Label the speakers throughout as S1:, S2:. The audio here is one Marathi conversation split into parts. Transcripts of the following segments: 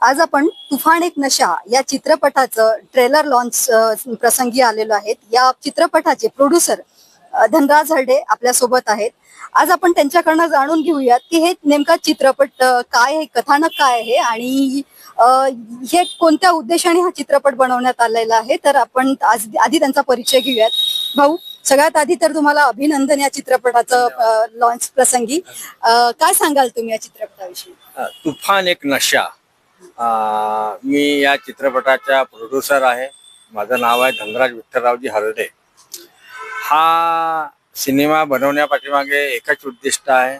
S1: आज आपण तुफान एक नशा या चित्रपटाचं ट्रेलर लॉन्च प्रसंगी आलेलो आहेत. या चित्रपटाचे प्रोड्युसर धनराज हरडे आपल्यासोबत आहेत. आज आपण त्यांच्याकडनं जाणून घेऊयात की हे नेमका चित्रपट काय आहे कथानक काय आहे आणि हे कोणत्या उद्देशाने हा चित्रपट बनवण्यात आलेला आहे? तर आपण आज आधी त्यांचा परिचय घेऊयात. भाऊ सगळ्यात आधी तर तुम्हाला अभिनंदन या चित्रपटाचं लॉन्च प्रसंगी. काय सांगाल तुम्ही या चित्रपटाविषयी?
S2: तुफान एक नशा. मी या चित्रपटाचा प्रोड्युसर आहे. माझं नाव आहे धनराज विठ्ठलरावजी हरडे हा सिनेमा बनवण्यापाठीमागे एकच उद्दिष्ट आहे.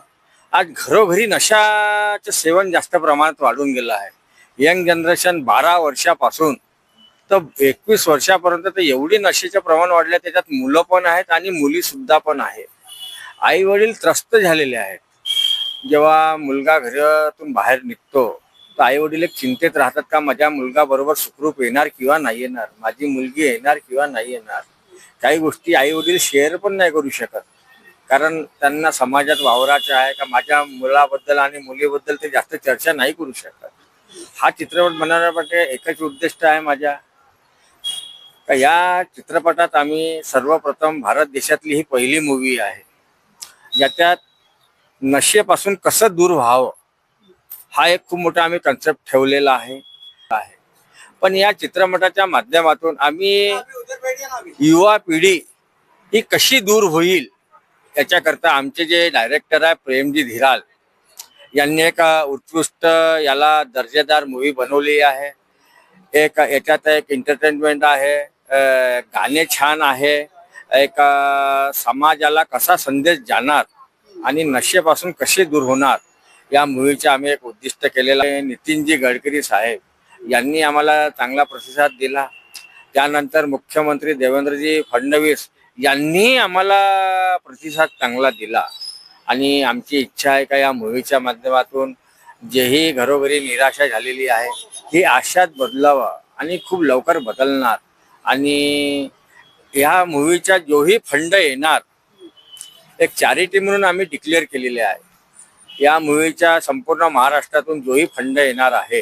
S2: आज घरोघरी नशाचं सेवन जास्त प्रमाणात वाढून गेलं आहे. यंग जनरेशन बारा वर्षापासून तर एकवीस वर्षापर्यंत तर एवढी नशेचं प्रमाण वाढलं त्याच्यात मुलं पण आहेत आणि मुलीसुद्धा पण आहेत. आई वडील त्रस्त झालेले आहेत. जेव्हा मुलगा घरातून बाहेर निघतो तर आई वडील एक चिंतेत राहतात का माझ्या मुलगा बरोबर सुखरूप येणार किंवा नाही येणार? माझी मुलगी येणार किंवा नाही येणार? काही गोष्टी आई वडील शेअर पण नाही करू शकत. कारण त्यांना समाजात वावराचं आहे का माझ्या मुलाबद्दल आणि मुलीबद्दल ते जास्त चर्चा नाही करू शकत. हा चित्रपट बनवण्यामध्ये एकच उद्दिष्ट आहे माझ्या. का या चित्रपटात आम्ही सर्वप्रथम भारत देशातली ही पहिली मूवी आहे. ज्याच्यात नशेपासून कसं दूर व्हावं? हा एक खूप मोठा आम्ही कन्सेप्ट ठेवलेला आहे. आहे. पण या चित्रपटाच्या माध्यमातून आम्ही युवा पिढी ही कशी दूर होईल याच्याकरता आमचे जे डायरेक्टर आहे प्रेमजी धिराल यांनी एक उत्कृष्ट याला दर्जेदार मूवी बनवली आहे. एक याच्यात एक एंटरटेनमेंट आहे गाणे छान आहे एक समाजाला कसा संदेश जाणार आणि नशेपासून कसे दूर होणार या मुव्हीचे आम्ही एक उद्दिष्ट केलेलं आहे. नितीनजी गडकरी साहेब यांनी आम्हाला चांगला प्रतिसाद दिला. त्यानंतर मुख्यमंत्री देवेंद्रजी फडणवीस यांनी आम्हाला प्रतिसाद चांगला दिला. आणि आमची इच्छा आहे का या मूवीच्या माध्यमातून जेही घरोघरी निराशा झालेली आहे ही आशात बदलावं आणि खूप लवकर बदलणार. आणि ह्या मूवीचा जोही फंड येणार एक चॅरिटी म्हणून आम्ही डिक्लेअर केलेले आहे. या मुव्हीच्या संपूर्ण महाराष्ट्रातून जोही फंड येणार आहे.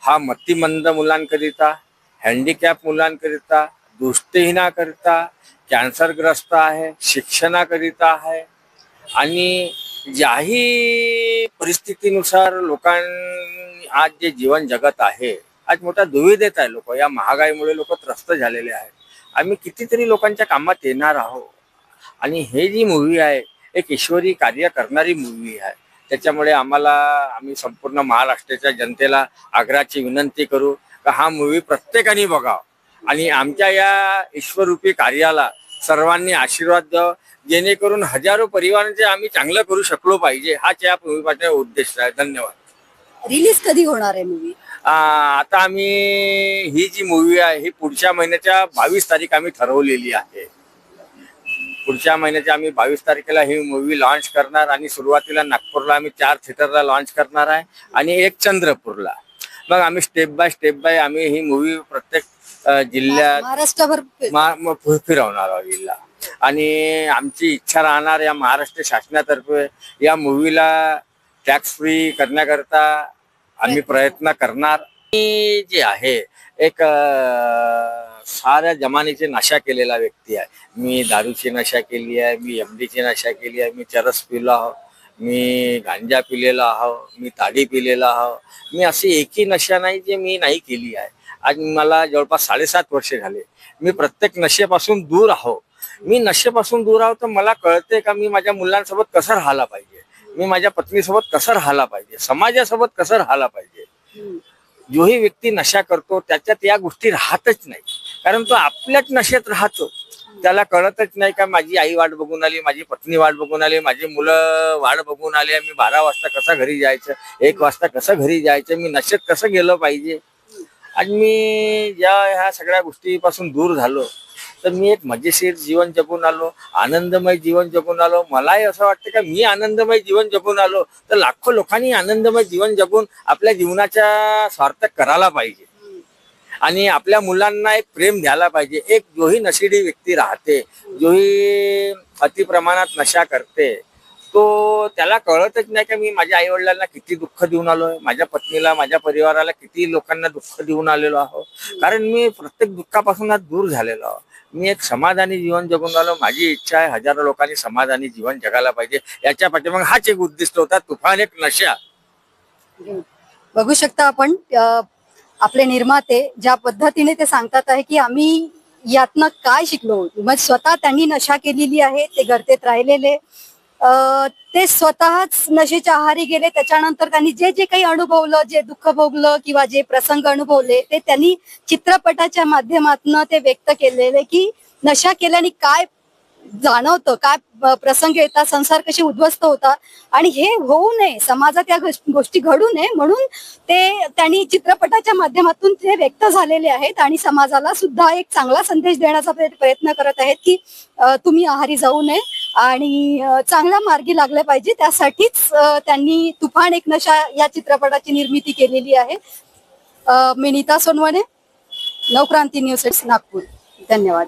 S2: हा मतिमंद मुलांकरिता हँडिकॅप मुलांकरिता दृष्टीहीनाकरिता कॅन्सरग्रस्त आहे शिक्षणाकरिता आहे आणि ज्याही परिस्थितीनुसार लोकांनी आज जे जीवन जगत आहे आज मोठा दुविधेत आहे लोक. या महागाईमुळे लोक त्रस्त झालेले आहेत. आम्ही कितीतरी लोकांच्या कामात येणार आहोत. आणि हे जी मूवी आहे एक ईश्वरी कार्य करणारी मूवी आहे. त्याच्यामुळे आम्हाला आम्ही संपूर्ण महाराष्ट्राच्या जनतेला आग्रहाची विनंती करू का हा मूवी प्रत्येकाने बघावा. आणि आमच्या या ईश्वरूपी कार्याला सर्वांनी आशीर्वाद द्यावा. जेणेकरून हजारो परिवारांचे आम्ही चांगलं करू शकलो पाहिजे हाच या मूवीचा उद्देश आहे. धन्यवाद.
S1: रिलीज कधी होणार आहे मूवी
S2: आता आम्ही ही जी मूवी आहे ही पुढच्या महिन्याच्या बावीस तारीख आम्ही ठरवलेली आहे. पुढच्या महिन्याच्या आम्ही बावीस तारखेला ही मूवी लॉन्च करणार आणि सुरुवातीला नागपूरला आम्ही चार थिएटरला लॉन्च करणार आहे आणि एक चंद्रपूरला. मग आम्ही स्टेप बाय स्टेप बाय आम्ही ही मूवी प्रत्येक जिल्ह्यात
S1: महाराष्ट्रभर
S2: मा- फिरवणार आहोत जिल्हा. आणि आमची इच्छा राहणार या महाराष्ट्र शासनातर्फे या मूवीला टॅक्स फ्री करण्याकरता आम्ही प्रयत्न करणार. मी जे आहे एक साऱ्या जमानेची नशा केलेला व्यक्ती आहे. मी दारूची नशा केली आहे मी एमडीची नशा केली आहे मी चरस पिलो आहो मी गांजा पिलेला आहो मी ताडी पिलेला आहो. मी अशी एकही नशा नाही जे मी नाही केली आहे. आज मला जवळपास साडेसात वर्षे झाले. मी प्रत्येक नशेपासून दूर आहो. मी नशेपासून दूर आहो तर मला कळते का मी माझ्या मुलांसोबत कसं राहायला पाहिजे? मी माझ्या पत्नीसोबत कसं राहायला पाहिजे? समाजासोबत कसं राहायला पाहिजे? जोही व्यक्ती नशा करतो त्याच्यात या गोष्टी राहतच नाही. कारण तो आपल्याच नशेत राहतो. त्याला कळतच नाही का माझी आई वाट बघून आली माझी पत्नी वाट बघून आली माझी मुलं वाट बघून आली मी बारा वाजता कसं घरी जायचं एक वाजता कसं घरी जायचं मी नशेत कसं गेलं पाहिजे? आणि मी ज्या ह्या सगळ्या गोष्टीपासून दूर झालो. तर मी एक मजेशीर जीवन जगून आलो आनंदमय जीवन जगून आलो. मलाही असं वाटतं का मी आनंदमय जीवन जगून आलो? तर लाखो लोकांनी आनंदमय जीवन जगून आपल्या जीवनाचा सार्थक करायला पाहिजे. आणि आपल्या मुलांना एक प्रेम द्यायला पाहिजे. एक जोही नशिडी व्यक्ती राहते जोही अतिप्रमाणात नशा करते. तो त्याला कळतच नाही का मी माझ्या आई वडिलांना किती दुःख देऊन आलोय माझ्या पत्नीला माझ्या परिवाराला किती लोकांना दुःख देऊन आलेलो आहो. कारण मी प्रत्येक दुःखापासून आज दूर झालेलो आहो. मी एक समाधानी जीवन जगून आलो. माझी इच्छा आहे हजारो लोकांनी समाधानी जीवन जगायला पाहिजे. याच्या मग हाच एक उद्दिष्ट होता तुफान एक नशा.
S1: बघू शकता आपण आपले निर्माते ज्या पद्धतीने ते सांगतात आहे की आम्ही यातनं काय शिकलो. मग स्वतः त्यांनी नशा केलेली आहे ते गर्तेत राहिलेले. ते स्वतःच नशेच्या आहारी गेले. त्याच्यानंतर त्यांनी जे जे काही अनुभवलं जे दुःख भोगलं किंवा जे प्रसंग अनुभवले ते त्यांनी चित्रपटाच्या माध्यमातून ते व्यक्त केलेले की नशा केल्याने काय जाणवतं काय प्रसंग येतात संसार कसे उद्ध्वस्त होतात आणि हे होऊ नये समाजात या गोष्टी घडू नये म्हणून ते त्यांनी चित्रपटाच्या माध्यमातून ते व्यक्त झालेले आहेत आणि समाजाला सुद्धा एक चांगला संदेश देण्याचा प्रयत्न करत आहेत की तुम्ही आहारी जाऊ नये. आणि चांगल्या मार्गी लागले पाहिजे. त्यासाठीच त्यांनी तुफान एक नशा या चित्रपटाची निर्मिती केलेली आहे. मी नीता सोनवणे नवक्रांती न्यूज नागपूर. धन्यवाद.